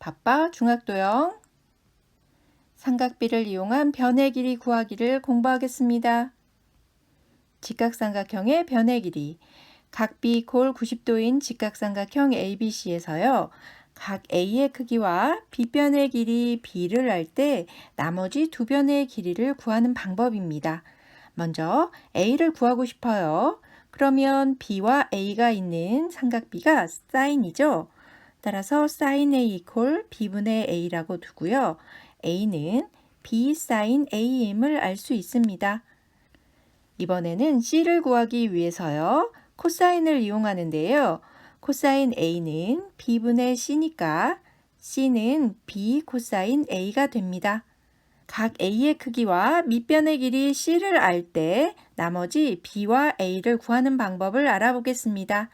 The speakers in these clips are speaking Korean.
바빠 중학도형 삼각비를 이용한 변의 길이 구하기를 공부하겠습니다. 직각삼각형의 변의 길이 각 B 골 90도인 직각삼각형 ABC에서요. 각 A의 크기와 B변의 길이 B를 알때 나머지 두 변의 길이를 구하는 방법입니다. 먼저 A를 구하고 싶어요. 그러면 B와 A가 있는 삼각비가 사인이죠. 따라서 sin A 이퀄 B분의 A라고 두고요. A는 B sin A임을 알 수 있습니다. 이번에는 C를 구하기 위해서요. 코사인을 이용하는데요. 코사인 A는 B분의 C니까 C는 B 코사인 A가 됩니다. 각 A의 크기와 밑변의 길이 C를 알 때 나머지 B와 A를 구하는 방법을 알아보겠습니다.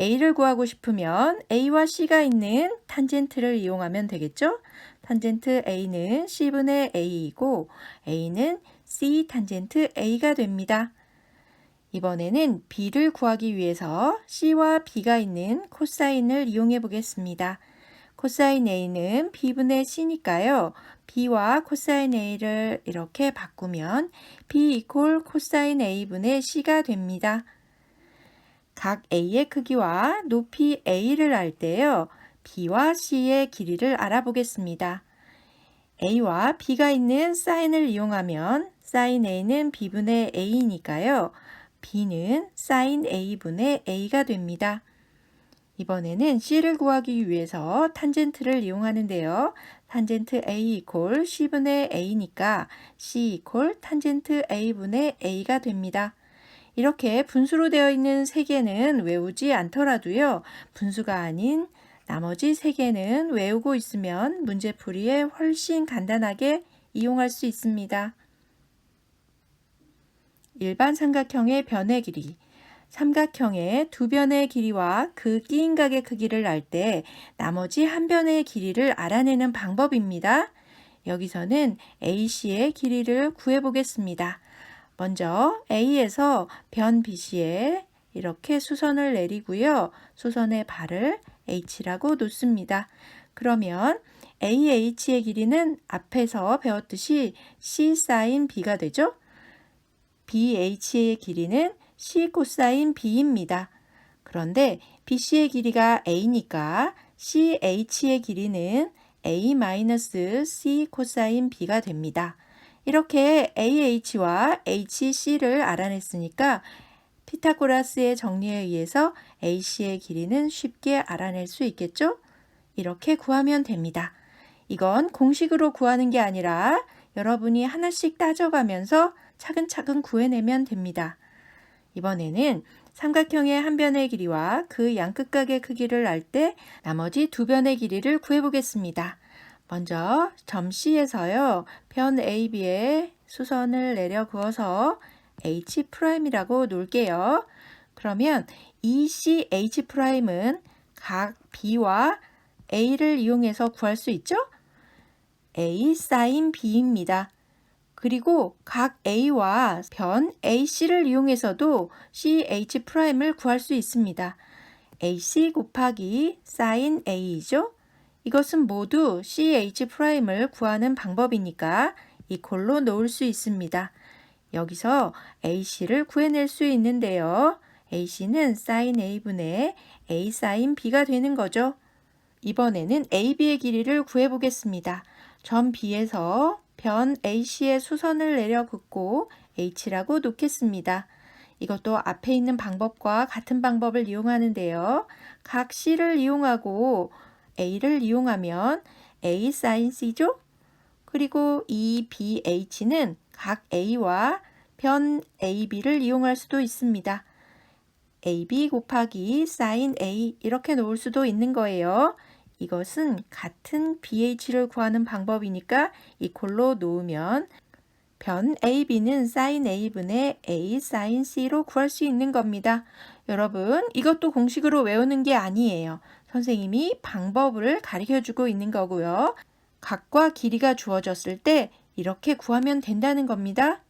A를 구하고 싶으면 A와 C가 있는 탄젠트를 이용하면 되겠죠? 탄젠트 A는 C분의 A이고 A는 C 탄젠트 A가 됩니다. 이번에는 B를 구하기 위해서 C와 B가 있는 코사인을 이용해 보겠습니다. 코사인 A는 B분의 C니까요. B와 코사인 A를 이렇게 바꾸면 B 이퀄 코사인 A분의 C가 됩니다. 각 A의 크기와 높이 A를 알 때요. B와 C의 길이를 알아보겠습니다. A와 B가 있는 사인을 이용하면 사인 A는 B분의 A니까요. B는 사인 A분의 A가 됩니다. 이번에는 C를 구하기 위해서 탄젠트를 이용하는데요. 탄젠트 A 이퀄 C분의 A니까 C 이퀄 탄젠트 A분의 A가 됩니다. 이렇게 분수로 되어 있는 세 개는 외우지 않더라도요. 분수가 아닌 나머지 세 개는 외우고 있으면 문제풀이에 훨씬 간단하게 이용할 수 있습니다. 일반 삼각형의 변의 길이 삼각형의 두 변의 길이와 그 끼인 각의 크기를 알 때 나머지 한 변의 길이를 알아내는 방법입니다. 여기서는 AC의 길이를 구해 보겠습니다. 먼저 A에서 변 BC에 이렇게 수선을 내리고요. 수선의 발을 H라고 놓습니다. 그러면 AH의 길이는 앞에서 배웠듯이 C 사인 B가 되죠? BH의 길이는 C 코사인 B입니다. 그런데 BC의 길이가 A니까 CH의 길이는 A-C 코사인 B가 됩니다. 이렇게 AH와 HC를 알아냈으니까 피타고라스의 정리에 의해서 AC의 길이는 쉽게 알아낼 수 있겠죠? 이렇게 구하면 됩니다. 이건 공식으로 구하는 게 아니라 여러분이 하나씩 따져가면서 차근차근 구해내면 됩니다. 이번에는 삼각형의 한 변의 길이와 그 양끝각의 크기를 알 때 나머지 두 변의 길이를 구해보겠습니다. 먼저 점 C에서요. 변 AB에 수선을 내려 그어서 H'이라고 놓을게요. 그러면 이 CH'은 각 B와 A를 이용해서 구할 수 있죠? A sin B입니다. 그리고 각 A와 변 AC를 이용해서도 CH'을 구할 수 있습니다. AC 곱하기 sin A이죠? 이것은 모두 CH'을 구하는 방법이니까 이꼴로 놓을 수 있습니다. 여기서 AC를 구해낼 수 있는데요. AC는 sin A분의 A sin B가 되는 거죠. 이번에는 AB의 길이를 구해보겠습니다. 점 B에서 변 AC의 수선을 내려 긋고 H라고 놓겠습니다. 이것도 앞에 있는 방법과 같은 방법을 이용하는데요. 각 C를 이용하고 A를 이용하면 A sin C죠? 그리고 이 BH는 각 A와 변 AB를 이용할 수도 있습니다. AB 곱하기 sin A 이렇게 놓을 수도 있는 거예요. 이것은 같은 BH를 구하는 방법이니까 이꼴로 놓으면 변 AB는 sin A분의 A sin C로 구할 수 있는 겁니다. 여러분, 이것도 공식으로 외우는 게 아니에요. 선생님이 방법을 가르쳐 주고 있는 거고요. 각과 길이가 주어졌을 때 이렇게 구하면 된다는 겁니다.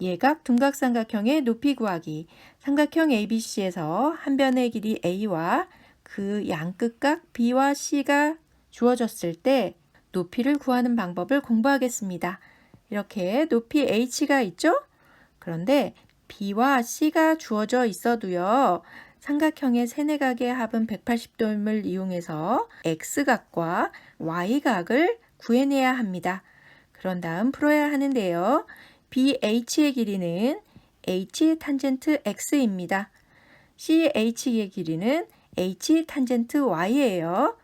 예각 둔각삼각형의 높이 구하기. 삼각형 ABC에서 한 변의 길이 A와 그 양끝각 B와 C가 주어졌을 때 높이를 구하는 방법을 공부하겠습니다. 이렇게 높이 H가 있죠? 그런데 B와 C가 주어져 있어도요. 삼각형의 세네각의 합은 180도임을 이용해서 X각과 Y각을 구해내야 합니다. 그런 다음 풀어야 하는데요. BH의 길이는 H 탄젠트 X입니다. CH의 길이는 H 탄젠트 Y예요.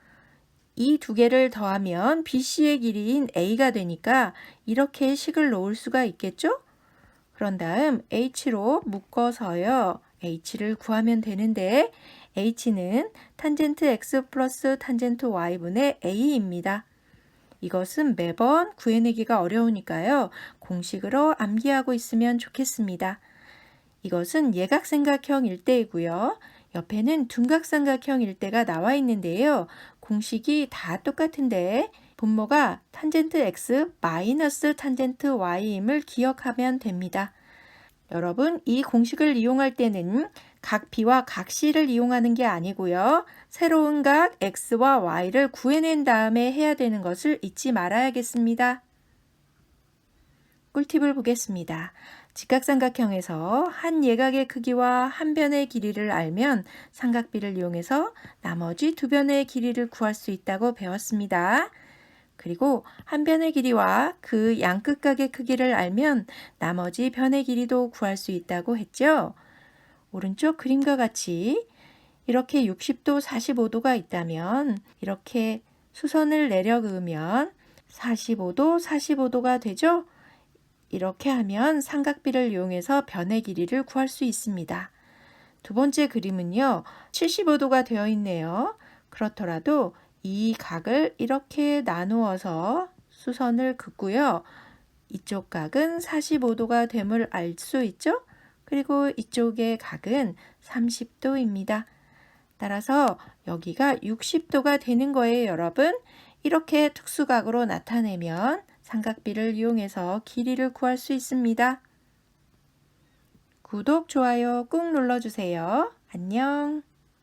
이 두 개를 더하면 BC의 길이인 A가 되니까 이렇게 식을 놓을 수가 있겠죠? 그런 다음 H로 묶어서요. H를 구하면 되는데 H는 탄젠트 X 플러스 탄젠트 Y분의 A입니다. 이것은 매번 구해내기가 어려우니까요. 공식으로 암기하고 있으면 좋겠습니다. 이것은 예각삼각형 일대이고요. 옆에는 둔각삼각형 일대가 나와 있는데요. 공식이 다 똑같은데 분모가 탄젠트 x 마이너스 탄젠트 y임을 기억하면 됩니다. 여러분, 이 공식을 이용할 때는 각 b와 각 c를 이용하는 게 아니고요. 새로운 각 x와 y를 구해낸 다음에 해야 되는 것을 잊지 말아야겠습니다. 꿀팁을 보겠습니다. 직각삼각형에서 한 예각의 크기와 한 변의 길이를 알면 삼각비를 이용해서 나머지 두 변의 길이를 구할 수 있다고 배웠습니다. 그리고 한 변의 길이와 그 양끝각의 크기를 알면 나머지 변의 길이도 구할 수 있다고 했죠. 오른쪽 그림과 같이 이렇게 60도, 45도가 있다면 이렇게 수선을 내려 그으면 45도, 45도가 되죠? 이렇게 하면 삼각비를 이용해서 변의 길이를 구할 수 있습니다. 두 번째 그림은요, 75도가 되어 있네요. 그렇더라도 이 각을 이렇게 나누어서 수선을 긋고요. 이쪽 각은 45도가 됨을 알 수 있죠? 그리고 이쪽의 각은 30도입니다. 따라서 여기가 60도가 되는 거예요, 여러분. 이렇게 특수각으로 나타내면 삼각비를 이용해서 길이를 구할 수 있습니다. 구독, 좋아요 꾹 눌러주세요. 안녕.